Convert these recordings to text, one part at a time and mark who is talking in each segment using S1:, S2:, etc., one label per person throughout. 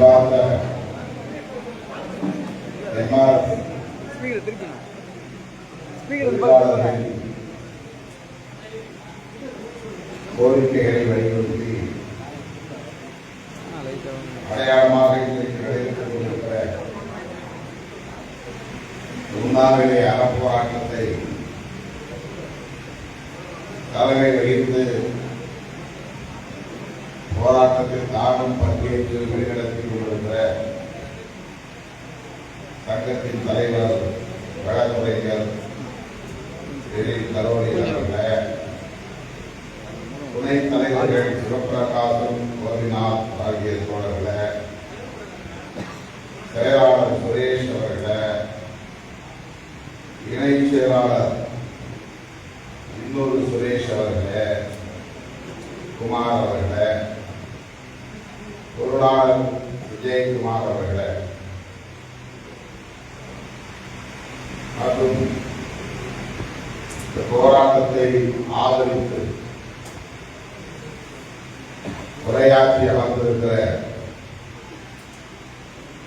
S1: around that. Edgar. Eres la. உரையாற்றி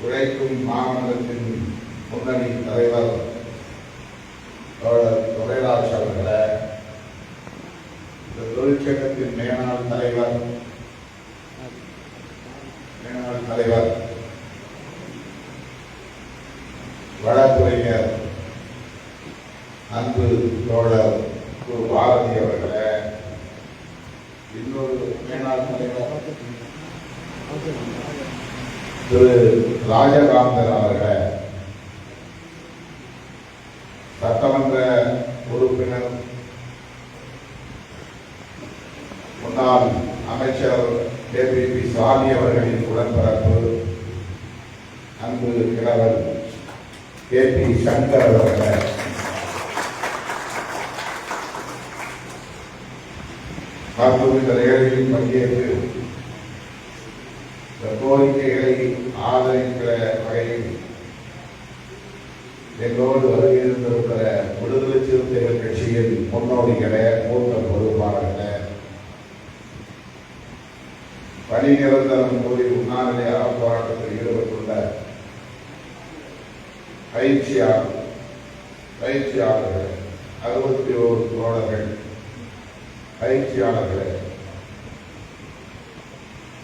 S1: உழைக்கும் மாமன்றத்தின் முன்னணி தலைவர் தோழர் துரைராஜ் அவர்களே இந்த தொழிற்சங்கத்தின் மேலாண் தலைவர் மேலாண் தலைவர் வழக்குரைஞர் அன்பு தோழர் குரு பாரதி அவர்களை இன்னொரு மேலாண் தலைவர் திரு ராஜகாந்தன் அவர்களே சட்டமன்ற உறுப்பினர் முன்னாள் அமைச்சர் ஏபிபி சாமி அவர்களின் உடன்பிறப்பு அன்பு கிழவர் கே பி சங்கர் அவர்களே. மற்றும் இந்த நிகழ்வில் பங்கேற்று கோரிக்கைகளை ஆதரிக்கிற வகையில் எங்களோடு வருகின்றிருக்கிற விடுதலை சிறுத்தைகள் கட்சியின் முன்னோடிகளை மூத்த பொறுப்பாளர்களை பணி நிரந்தரம் கூறி உண்ணாநிலை அறப்போராட்டத்தில் ஈடுபட்டுள்ள பயிற்சியாளர் பயிற்சியாளர்கள் அறுபத்தி ஓரு தோழர்கள் பயிற்சியாளர்களை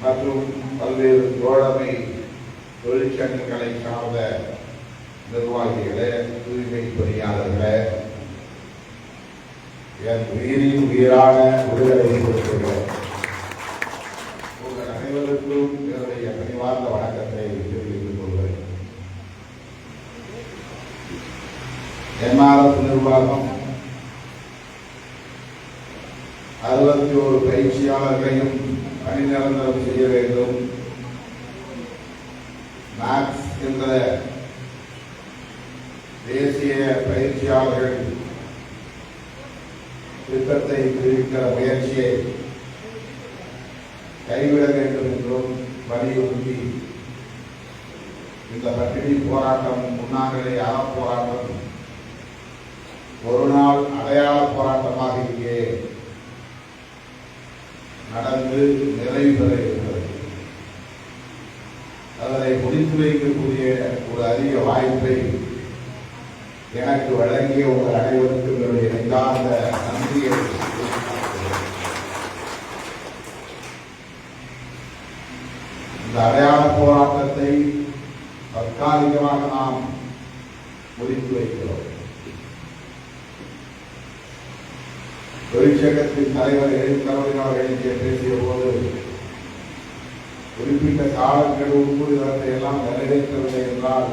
S1: மற்றும் பல்வேறு தோழமை தொழிற்சங்கங்களை சார்ந்த நிர்வாகிகளே தூய்மை பணியாளர்களே என் உயிரின் உயிரான விடுதலை கொடுக்கிறேன் உங்கள் அனைவருக்கும் என்னுடைய பணிவார்ந்த வணக்கத்தை தெரிவித்துக் கொள்கிறேன். என்ஆர்எஸ் நிர்வாகம் அறுபத்தி ஒரு பயிற்சியாளர்களையும் பணி நிரந்தரம் செய்ய வேண்டும். மேக்ஸ் என்ற தேசிய பயிற்சியாளர்கள் திட்டத்தை தெரிவிக்கிற முயற்சியை கைவிட வேண்டும் என்றும் வலியுறுத்தி இந்த பட்டினி போராட்டம் உண்ணாநிலை அறப்போராட்டம் ஒரு நாள் அடையாள போராட்டமாக இங்கே நடந்து நிறைவு பெற இருக்கிறது அதனை முடித்து வைக்கக்கூடிய ஒரு அரிய வாய்ப்பை எனக்கு வழங்கிய உங்கள் அனைவருக்கும் என்னுடைய நெஞ்சார்ந்த நன்றியை இந்த அடையாள போராட்டத்தை தற்காலிகமாக நாம் முடித்து வைக்கிறோம். தொழிற்சங்கத்தின் தலைவர் எழுத்தவர்கள் அவர்கள் இங்கே பேசிய போது குறிப்பிட்ட காலக்கெடுவுக்கு இவற்றை எல்லாம் நிறைவேற்றவில்லை என்றால்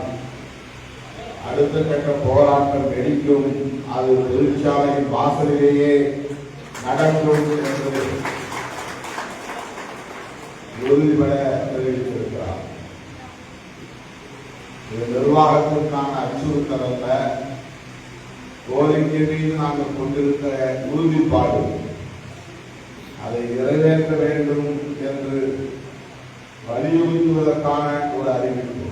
S1: அடுத்த கட்ட போராட்டம் வெடிக்கும். அது தொழிற்சாலையின் வாசலிலேயே நடக்கும் என்று உறுதிபட தெரிவித்திருக்கிறார். இது நிர்வாகத்திற்கான அச்சுறுத்தல் அல்ல. கோரிக்கை மீது நாங்கள் கொண்டிருக்கிற உறுதிப்பாடு அதை நிறைவேற்ற வேண்டும் என்று வலியுறுத்துவதற்கான ஒரு அறிவிப்பு.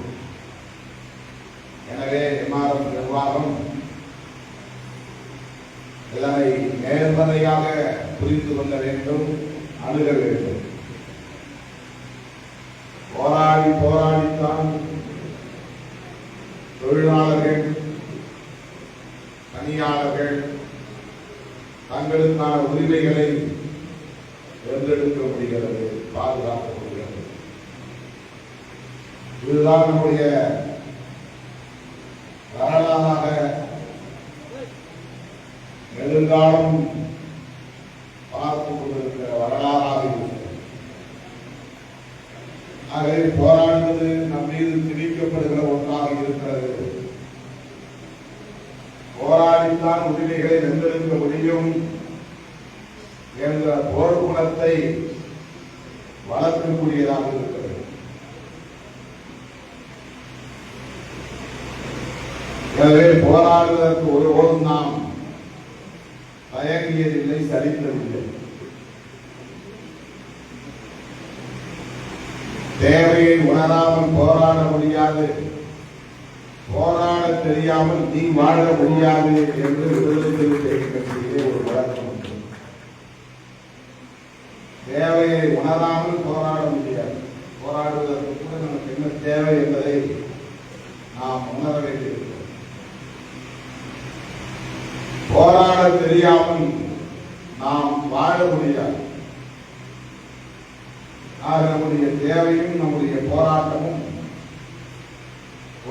S1: எனவே விமானம் நிர்வாகம் இதனை நேர்மறையாக புரிந்து கொள்ள வேண்டும் அணுக வேண்டும். போராடி போராடித்தான் பணியாளர்கள் தங்களுக்கான உரிமைகளை வென்றெடுக்க முடிகிறது பாதுகாக்க முடிகிறது. இதுதான் நம்முடைய வரலாறாக நெடுங்காலம் எனவே போராடுவதற்கு ஒருபோதும் நாம் தயங்கியதில்லை சரித்ததில்லை தேவையை உணராமல் போராட முடியாது. போராட தெரியாமல் நீ வாழ முடியாது என்று விடுதலை சிறுத்தை கட்சியிலே ஒரு வழக்கம் உண்டு. தேவையை உணராமல் போராட முடியாது. போராடுவதற்கு கூட நமக்கு என்ன தேவை என்பதை நாம் உணர வேண்டும். போராட தெரியாமல் நாம் வாழ முடியாது. ஆக நம்முடைய தேவையும் நம்முடைய போராட்டமும்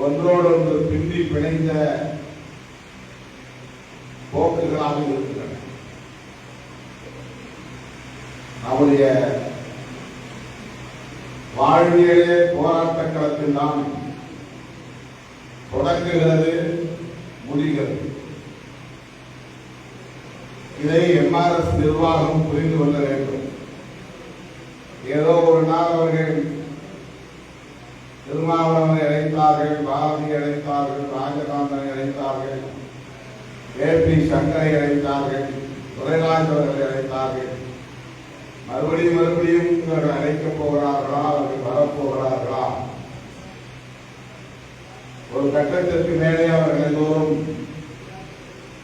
S1: ஒன்றோடொன்று பின்னி பிணைந்த போக்குகளாக இருக்கின்றன. நம்முடைய வாழ்வியலே போராட்ட களத்தில் தான் தொடங்குகிறது முடிகிறது. இதை எம்ஆர்எஸ் நிர்வாகம் புரிந்து கொள்ள வேண்டும். ஏதோ ஒரு நாள் அவர்கள் திருமாவளவனை அழைத்தார்கள் பாரதி அழைத்தார்கள் ராஜகாந்தனை அழைத்தார்கள் ஏ பி சங்கரை அழைத்தார்கள் துரைராஜ் அவர்களை அழைத்தார்கள். மறுபடியும் மறுபடியும் இவர்கள் அழைக்கப் போகிறார்களா அவர்கள் வரப்போகிறார்களா ஒரு கட்டத்திற்கு மேலே அவர்கள் எல்லோரும்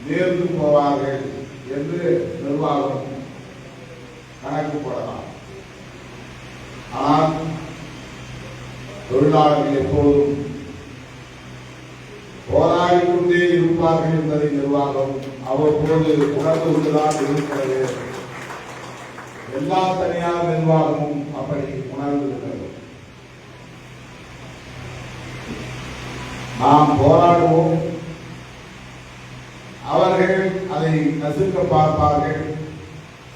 S1: நேர்ந்து போவார்கள். என்று நிர்வாகம் கணக்கு போடலாம். ஆனால் தொழிலாளர்கள் எப்போதும் போராடி கொண்டே இருப்பார்கள் என்பதை நிர்வாகம் அவ்வப்போது உணர்ந்து கொண்டுதான் இருக்கிறது. எல்லா தனியார் நிர்வாகமும் அப்படி உணர்ந்திருக்கிறது நாம் போராடுவோம். அவர்கள் அதை நசுக்க பார்ப்பார்கள்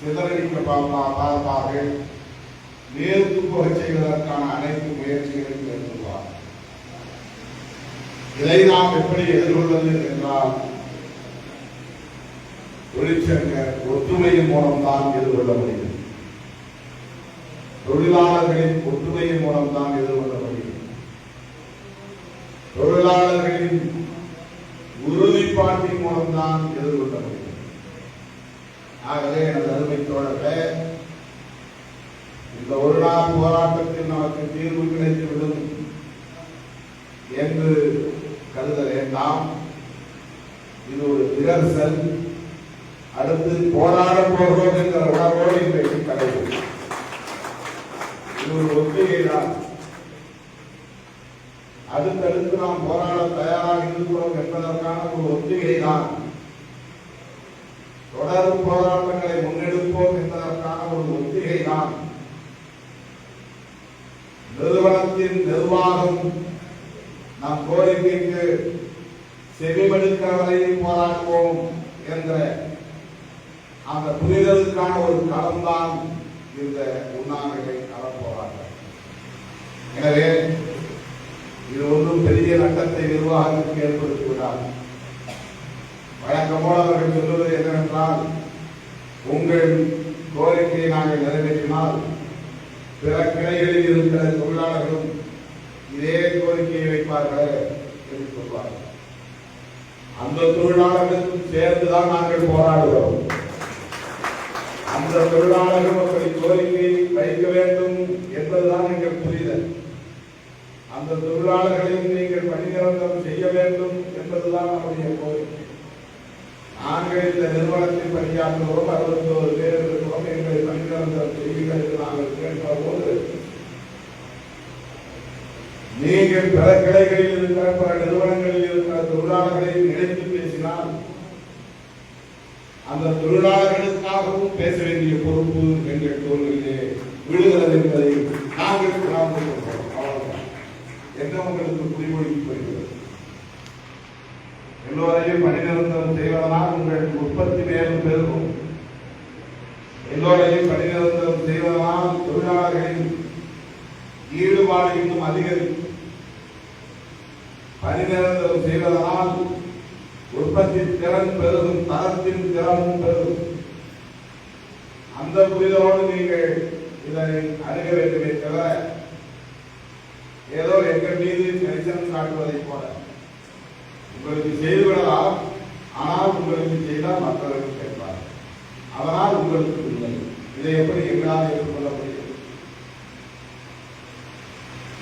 S1: சிதறடிக்க பார்ப்பா பார்ப்பார்கள். நேருக்கு போகச் செய்வதற்கான அனைத்து முயற்சிகளையும் மேற்கொள்வார் இதை நாம் எப்படி எதிர்கொள்வது என்றால் தொழிற்சங்க ஒற்றுமையின் மூலம்தான் எதிர்கொள்ள முடியும். தொழிலாளர்களின் ஒற்றுமையின் மூலம்தான் எதிர்கொள்ள முடியும். தொழிலாளர்களின் உறுதிப்பாட்டின் மூலம்தான் எதிர்கொள்ள முடியும். ஆகவே எனது அருமை தோழர்களே இந்த ஒரு நாள் போராட்டத்தில் நமக்கு தீர்வு கிடைத்துவிடும் என்று கருத வேண்டாம். இது ஒரு ரிஹர்சல் அடுத்து போராட போகிறோம் என்ற உணர்வோடு இன்றைக்கு கடைபிடி இது ஒரு ஒத்திகை தான். அடுத்தடுத்து நாம் போராட தயாராக இருக்கிறோம் என்பதற்கான ஒரு ஒத்திகை தான் தொடர் போராட்டங்களை முன்னெடுப்போம் என்பதற்கான ஒரு ஒத்திகை தான் நிறுவனத்தின் நிர்வாகம் நம் கோரிக்கைக்கு செவிமடுக்கிற போராடுவோம் என்ற அந்த புரிதலுக்கான ஒரு களம்தான் இந்த உண்ணாநிலை களம் போராட்டம் எனவே இது ஒன்றும் பெரிய நட்டத்தை நிர்வாகத்திற்கு ஏற்படுத்தி விடாது வழக்கம் அவர்கள் சொல்வது என்னவென்றால் உங்கள் கோரிக்கையை நாங்கள் நிறைவேற்றினால் பிற கிளைகளில் இருக்கிற தொழிலாளர்களும் இதே கோரிக்கையை வைப்பார்கள் என்று சொல்வார்கள். அந்த தொழிலாளர்களுக்கும் சேர்ந்துதான் நாங்கள் போராடுகிறோம். அந்த தொழிலாளர்கள் அப்படி கோரிக்கை வைக்க வேண்டும் என்பதுதான் எங்கள் புரிதல். அந்த தொழிலாளர்களையும் நீங்கள் பணி நிரந்தரம் செய்ய வேண்டும் என்பதுதான் நம்முடைய கோரிக்கை. நாங்கள் இந்த நிறுவனத்தில் பணியாற்றுகிறோம் அறுபத்தோரு பேர் எங்களை பணி செய்திகளுக்கு நாங்கள் கேட்கிற போது நீங்கள் பிற கிளைகளில் இருக்கிற பிற நிறுவனங்களில் இருக்கிற தொழிலாளர்களை நினைத்து பேசினால் அந்த தொழிலாளர்களுக்காகவும் பேச வேண்டிய பொறுப்பு எங்கள் தோல்வியிலே விடுகிறது என்பதை நாங்கள் உணர்ந்து கொள்கிறோம். அவ்வளவுதான். என்ன உங்களுக்கு புரிமொழி வருகிறது எல்லோரையும் பணிநிரந்தரம் செய்வதனால் உங்கள் உற்பத்தி மேலும் பெரும் எல்லோரையும் பணிநிரந்தரம் செய்வதனால் தொழிலாளர்களின் ஈடுபாடு அதிகரிக்கும் பணிநிரந்தரம் செய்வதனால் உற்பத்தி திறன் பெருகும் தரத்தின் திறமும் பெருகும். அந்த புரிதலோடு நீங்கள் இதனை அணுக வேண்டுமே தவிர ஏதோ எங்கள் மீது கரிசனம் காட்டுவதை போல. உங்களுக்கு செய்து விடலாம் ஆனால் உங்களுக்கு செய்தால் மற்றவர்கள் கேட்பார் அதனால் உங்களுக்கு இல்லை. இதை எப்படி எங்களால் ஏற்றுக்கொள்ள முடியும்?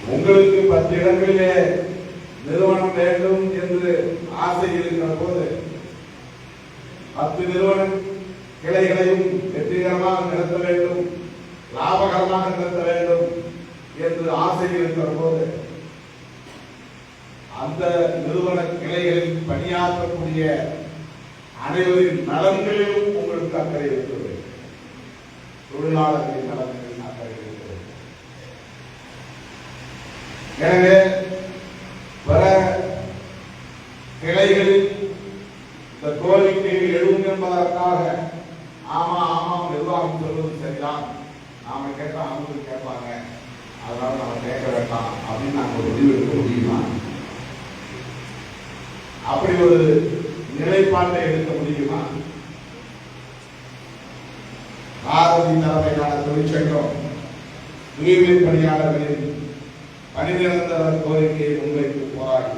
S1: உங்களுக்கு பத்து இடங்களிலே நிறுவனம் வேண்டும் என்று ஆசை இருக்கிற போது பத்து நிறுவன கிளைகளையும் வெற்றிகரமாக நடத்த வேண்டும் லாபகரமாக நடத்த வேண்டும் என்று ஆசை இருக்கிற போது அந்த நிறுவன கிளைகளில் பணியாற்றக்கூடிய அனைவரின் நலன்களிலும் உங்களுக்கு அக்கறை இருக்கிறது தொழிலாளர்களின் நலன்களில் அக்கறை இருக்கிறது எனவே வர கிளைகளில் இந்த கோரிக்கை எழுவும் என்பதற்காக ஆமா ஆமாம் நிர்வாகம் சொல்வது சரிதான். நாம கேட்டா அவங்க கேட்பாங்க. அதனால நம்ம கேட்க வேண்டாம் அப்படின்னு நாங்கள் ஒரு முடிவு எடுக்க முடியுமா? அப்படி ஒரு நிலைப்பாட்டை எடுக்க முடியுமா? பாரதி தலைமையிலான தொழிற்சங்கம் தூய்மை பணியாளர்களின் பணி கோரிக்கையை முன்வைத்து போராடி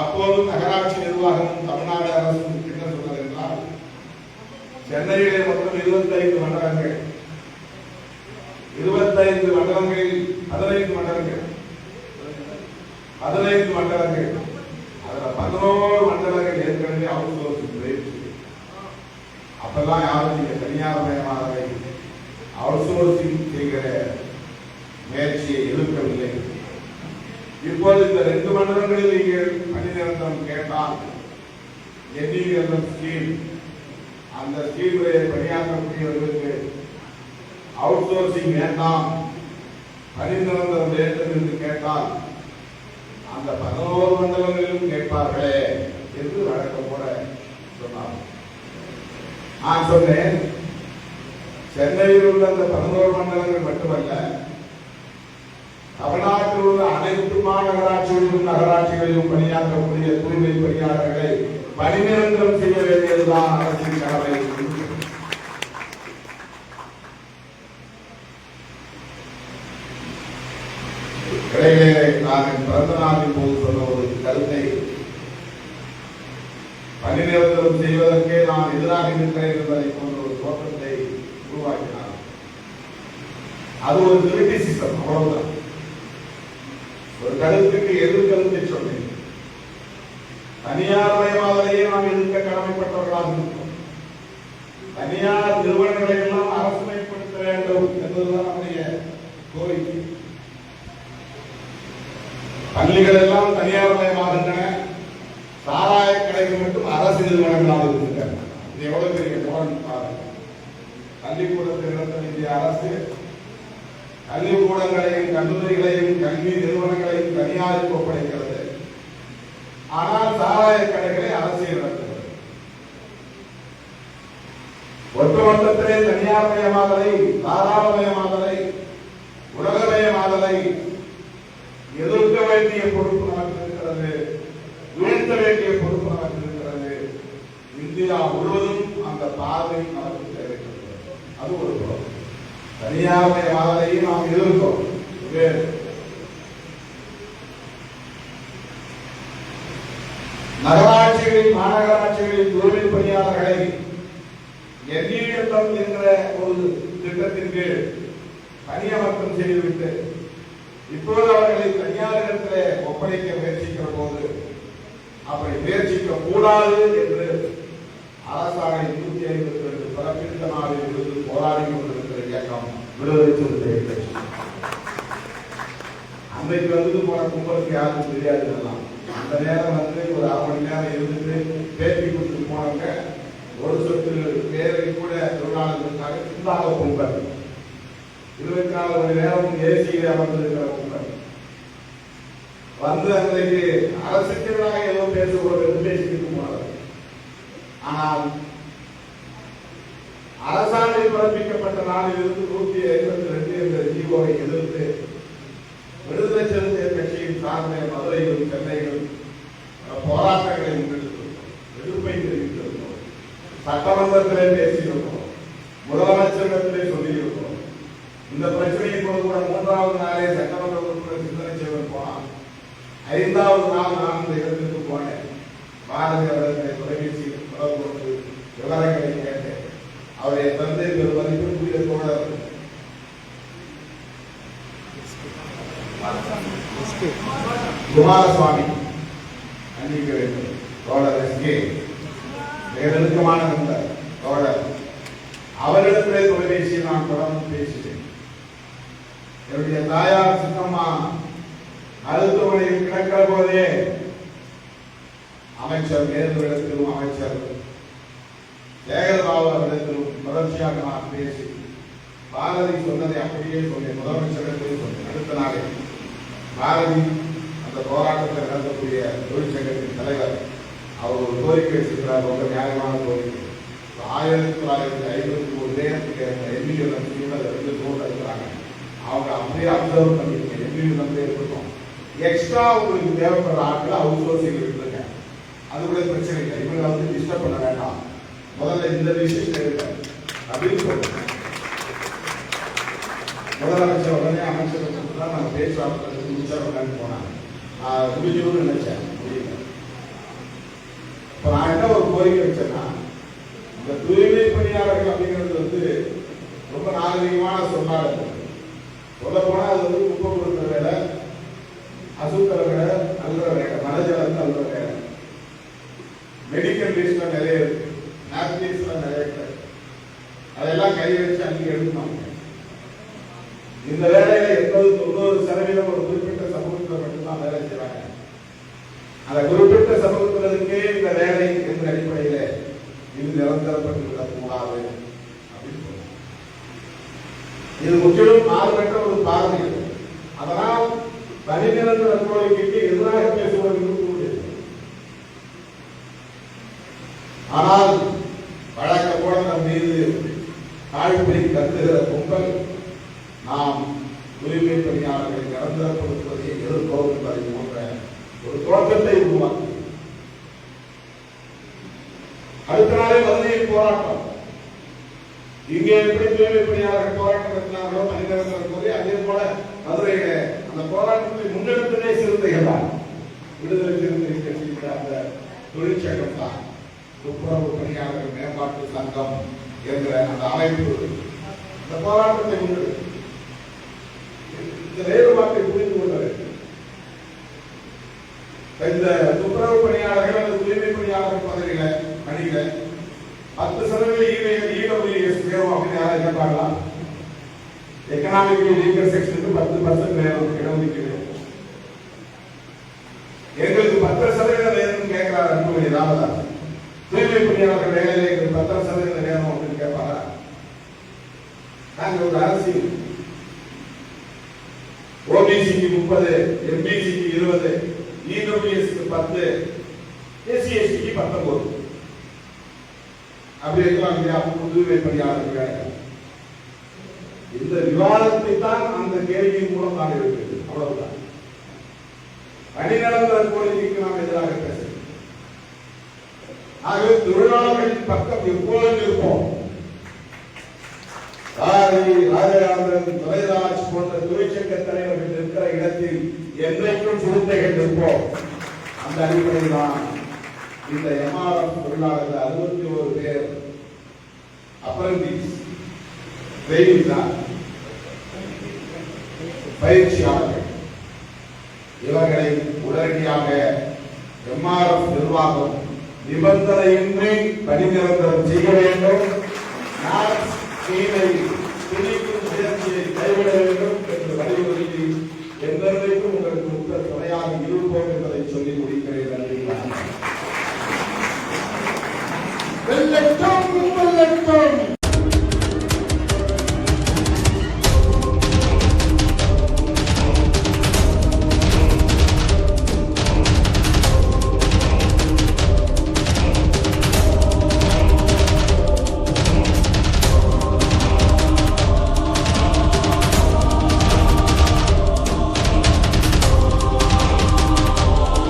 S1: அப்போது நகராட்சி நிர்வாகம் தமிழ்நாடு அரசு என்ன சொன்னது என்றால் சென்னையிலே மொத்தம் இருபத்தைந்து மண்டலங்கள். இருபத்தைந்து மண்டலங்களில் பதினைந்து மண்டலங்கள். பதினைந்து மண்டலங்கள். அதுல பதினோரு மண்டலங்கள் ஏற்கனவே அவுட் சோர்ஸ் போயிடுச்சு அப்பெல்லாம் யாரும் நீங்க தனியார் மயமானதை அவுட் சோர்சிங் செய்கிற முயற்சியை எதிர்க்கவில்லை. இப்போது இந்த ரெண்டு மண்டலங்களில் நீங்கள் பணி நிரந்தரம் கேட்டால் என்டிஎல்எம் ஸ்கீம் அந்த ஸ்கீமிலே பணியாற்றக்கூடியவர்களுக்கு அவுட் சோர்சிங் வேண்டாம் பணி நிரந்தரம் வேண்டும் என்று கேட்டால் அந்த பதினோரு மண்டலங்களிலும் கேட்பார்களே என்று வழக்கம் போல சொன்னார். நான் சொன்னேன் சென்னையில் உள்ள அந்த பதினோரு மண்டலங்கள் மட்டுமல்ல தமிழ்நாட்டில் உள்ள அனைத்து மாநகராட்சிகளிலும் நகராட்சிகளிலும் பணியாற்றக்கூடிய தூய்மை பணியாளர்களை பணிநிரந்தரம் செய்ய வேண்டியதுதான் அரசின் கடமை. இடையிலே நான் பிறந்த நாளின் போது சொன்ன ஒரு கருத்தை பணிநிரந்தரம் செய்வதற்கே நான் எதிராக இருக்கிறேன் என்பதை போன்ற ஒரு தோற்றத்தை உருவாக்கினார். அது ஒரு கிரிட்டிசிசம் அவ்வளவுதான். ஒரு கருத்துக்கு எதிர்கருத்தை சொன்னேன். தனியார் மயமாவதையே நாம் எதிர்க்க கடமைப்பட்டவர்களாக இருக்கிறோம் தனியார் நிறுவனங்களை எல்லாம் அரசுமைப்படுத்த வேண்டும் என்பதுதான் நம்முடைய கோரிக்கை. பள்ளிகள் எல்லாம் தனியார் மயமாகின்றன சாராய கடைகள் மட்டும் அரசு நிறுவனங்களாக இருக்கின்றன இது எவ்வளவு பெரிய முரண் பள்ளிக்கூடத்தை நடத்த வேண்டிய அரசு கல்விக்கூடங்களையும் கல்லூரிகளையும் கல்வி நிறுவனங்களையும் தனியாருக்கு ஒப்படைக்கிறது. ஆனால் சாராய கடைகளை அரசியல் நடத்துகிறது ஒட்டுமொத்தத்திலே தனியார் மயமாதலை தாராளமயமாதலை உலகமயமாதலை எதிர்க்க வேண்டிய பொறுப்பு நமக்கு இருக்கிறது வீழ்த்த வேண்டிய பொறுப்பு நமக்கு இருக்கிறது இந்தியா முழுவதும் அந்த பார்வை நமக்கு தேவைப்படுகிறது. அது ஒரு தனியாருடைய தனியார்மயமாதலையும் நாம் எதிர்க்கிறோம். வேறு நகராட்சிகளில் மாநகராட்சிகளில் தூய்மை பணியாளர்களை எண்ணியத்தம் என்ற ஒரு திட்டத்தின் கீழ் பணியமர்த்தம் செய்துவிட்டு இப்போது அவர்களை தனியாரிடத்திலே ஒப்படைக்க முயற்சிக்கிற போது அப்படி முயற்சிக்க கூடாது என்று அரசாணை நூத்தி ஐம்பத்தி ரெண்டு பிறப்பித்த நாளில் இருந்து போராடி கொண்டிருக்கிறது இயக்கம் விடுதலை சிறுத்தை கட்சி அன்றைக்கு வந்து போன கும்பலுக்கு யாருக்கும் தெரியாது அந்த நேரம் வந்து ஒரு அரை மணி நேரம் இருந்துட்டு பேட்டி கொடுத்துட்டு போனவங்க ஒரு சொத்து பேரை கூட தொழிலாளர்களுக்காக சிந்தாக கும்பல். இருபத்தி நாலு மணி நேரம் ஏசியில் அமர்ந்திருக்கிற கும்பல். வந்து அன்றைக்கு அரசுக்கு எதுவும் ஏதோ பேசுகிறோம் என்று பேசிட்டு போனார் ஆனால் அரசாணை பிறப்பிக்கப்பட்ட நாளிலிருந்து நூத்தி ஐம்பத்தி ரெண்டு என்ற ஜீவோவை எதிர்த்து விடுதலை சிறுத்தைகள் கட்சியின் சார்பில் மதுரையிலும் சென்னையிலும் போராட்டங்களை முன்னெடுத்திருக்கிறோம் எதிர்ப்பை தெரிவித்திருக்கிறோம் சட்டமன்றத்திலே பேசியிருக்கிறோம் முதலமைச்சரிடத்திலே சொல்லியிருக்கிறோம் இந்த பிரச்சனையை போது கூட மூன்றாவது நாளே சட்டமன்ற உறுப்பினர் சிந்தனை செய்வன் போனான் ஐந்தாவது நாள் நான் இந்த இடத்திற்கு போனேன். பாரதியார் அவர்களை தொலைபேசியில் தொடர்பு கொண்டு விவரங்களை கேட்டேன் அவருடைய தந்தை பெரும் மதிப்பிற்குரிய தோழர் குமாரசுவாமி. மன்னிக்க வேண்டும் தோழர் எஸ்கே மிக நெருக்கமான நண்பர் தோழர். அவரிடத்திலே தொலைபேசியில் நான் தொடர்ந்து பேசினேன் என்னுடைய தாயார் சித்தம்மா மருத்துவமனையில் கிடக்கிற போதே அமைச்சர் நேருவிடத்திலும் அமைச்சர் சேகர்பாபு அவரிடத்திலும் தொடர்ச்சியாக நான் பேசி பாரதி சொன்னதை அப்படியே சொன்னேன். முதலமைச்சரிடத்திலே சொன்னேன். அடுத்த நாளே. பாரதி அந்த போராட்டத்தில் நடத்தக்கூடிய தொழிற்சங்கத்தின் தலைவர் அவர் ஒரு கோரிக்கை வச்சிருக்கிறார் ரொம்ப நியாயமான கோரிக்கை. ஆயிரத்தி தொள்ளாயிரத்தி ஐம்பத்தி மூணு நேரத்துக்கு எம்மியூ நம்பிக்கையில் ரெண்டு போட்டு இருக்கிறாங்க. அவங்க அப்படியே அப்சர்வ் பண்ணிருக்கேன் எம்மியூ நம்பி இருக்கட்டும் எக்ஸ்ட்ரா உங்களுக்கு தேவைப்படுற ஆட்கள் அவுட் சோர்சிங் விட்டுருங்க. அது கூட பிரச்சனை இல்லை. இவங்களை வந்து டிஸ்டர்ப் பண்ண வேண்டாம். முதல்ல இந்த விஷயம் அப்படின்னு சொல்லுங்க முதலமைச்சர் உடனே அமைச்சர் தான் நான் பேச்சுவார்த்தை முடிச்சா உட்காந்து போனாங்க. நான் நினைச்சேன். முடியல இப்போ நான் என்ன ஒரு கோரிக்கை வச்சேன்னா இந்த தூய்மை பணியாளர்கள் அப்படிங்கிறது வந்து ரொம்ப நாகரிகமான சொல்லாடல் சொல்ல போனா அது வந்து குப்பை கொடுக்குற வேலை அசுத்தர வேலை நல்ல வேலை மனஜலம் நல்ல வேலை. மெடிக்கல் லிஸ்ட்ல நிறைய இருக்கு. நாப்கின்ஸ்ல நிறைய இருக்கு. அதெல்லாம் கை வச்சு அங்கே எடுக்கணும். இந்த வேலையில எண்பது தொண்ணூறு சதவீதம் ஒரு குறிப்பிட்ட சமூகத்தில் மட்டும்தான் வேலை செய்வாங்க அந்த குறிப்பிட்ட சமூகத்தினருக்கே இந்த வேலை என்ற அடிப்படையில் இது நிரந்தரப்பட்டு விடக்கூடாது அப்படின்னு சொல்லுவாங்க இது முற்றிலும் மாறுபட்ட ஒரு பார்வை அதனால் தனிநிரந்தர கோரிக்கைக்கு எதிராக பேசுவது முடியாது ஆனால் வழக்கம் போல நம் மீது காழ்ப்பிடி கத்துகிற கும்பல் நாம் உரிமை பணியாளர்களை நிரந்தரப்படுத்துவதை எதிர்ப்போம் என்பதை போன்ற ஒரு தொடக்கத்தை உருவாக்கி அடுத்த நாளே மதுரையில் போராட்டம். இங்கே எப்படி தூய்மை பணியாளர்கள் போராட்டம் நடத்தினார்களோ மனிதர்கள் கோரி அதே போல மதுரையில அந்த போராட்டத்தை முன்னெடுத்ததே சிறுத்தைகள் தான். விடுதலை சிறுத்தை கட்சியில் அந்த தொழிற்சங்கம் தான். துப்புரவு பணியாளர்கள் மேம்பாட்டு சங்கம் என்ற அந்த அமைப்பு. இந்த போராட்டத்தை முன்னெடுத்து இந்த வேறுபாட்டை புரிந்து கொள்ள வேண்டும் இந்த துப்புரவு பணியாளர்கள் அந்த தூய்மை பணியாளர்கள் பதவியில பணியில பத்து சதவீத ஈவைகள் இடபிள்யூஎஸ் வேணும் அப்படின்னு யாராவது கேட்பாங்களா? எக்கனாமிக் லீகல் செக்ஷனுக்கு பத்து பர்சன்ட் வேணும் இடஒதுக்கீடு எங்களுக்கு பத்து சதவீதம் வேணும்னு கேட்கிறார் அன்புமணி ராமதாஸ். தூய்மை பணியாளர்கள் வேலையில எங்களுக்கு பத்து சதவீதம் வேணும் அப்படின்னு கேட்பாரா? நாங்கள் ஒரு அரசியல். ஓபிசிக்கு முப்பது எம்பிசிக்கு இருபது இடபிள்யூஎஸ்க்கு பத்து எஸ்சி எஸ்டிக்கு பத்தொன்பது. அப்படி இருக்கலாம் இல்லையா? புதுவை பணியாளர்கள் இந்த விவாதத்தை தான் அந்த கேள்வியின் மூலம் நான் இருக்கிறது அவ்வளவுதான். பணிநடந்த கோரிக்கைக்கு நாம் எதிராக பேசுகிறோம் ஆகவே தொழிலாளர்களின் பக்கம் எப்போதும் இருப்போம். பாரதி ராஜராமன் துரைராஜ் போன்ற தொழிற்சங்க தலைவர்கள் இருக்கிற இடத்தில் என்றைக்கும் சிறுத்தைகள் இருப்போம் அந்த அடிப்படையில் தான் இந்த எம்ஆர்எஃப் தொழிலாளர்கள் அறுபத்தி ஒரு பேர் அப்ரண்டிஸ் ட்ரெயினிங் பயிற்சியாளர்கள். இவர்களை உடனடியாக எம்ஆர்எஃப் நிர்வாகம் நிபந்தனையின்றி பணி நிரந்தரம் செய்ய வேண்டும். நார்ஸ் உங்களுக்கு உத்தர துணையாக இருப்போம் என்பதை சொல்லிக்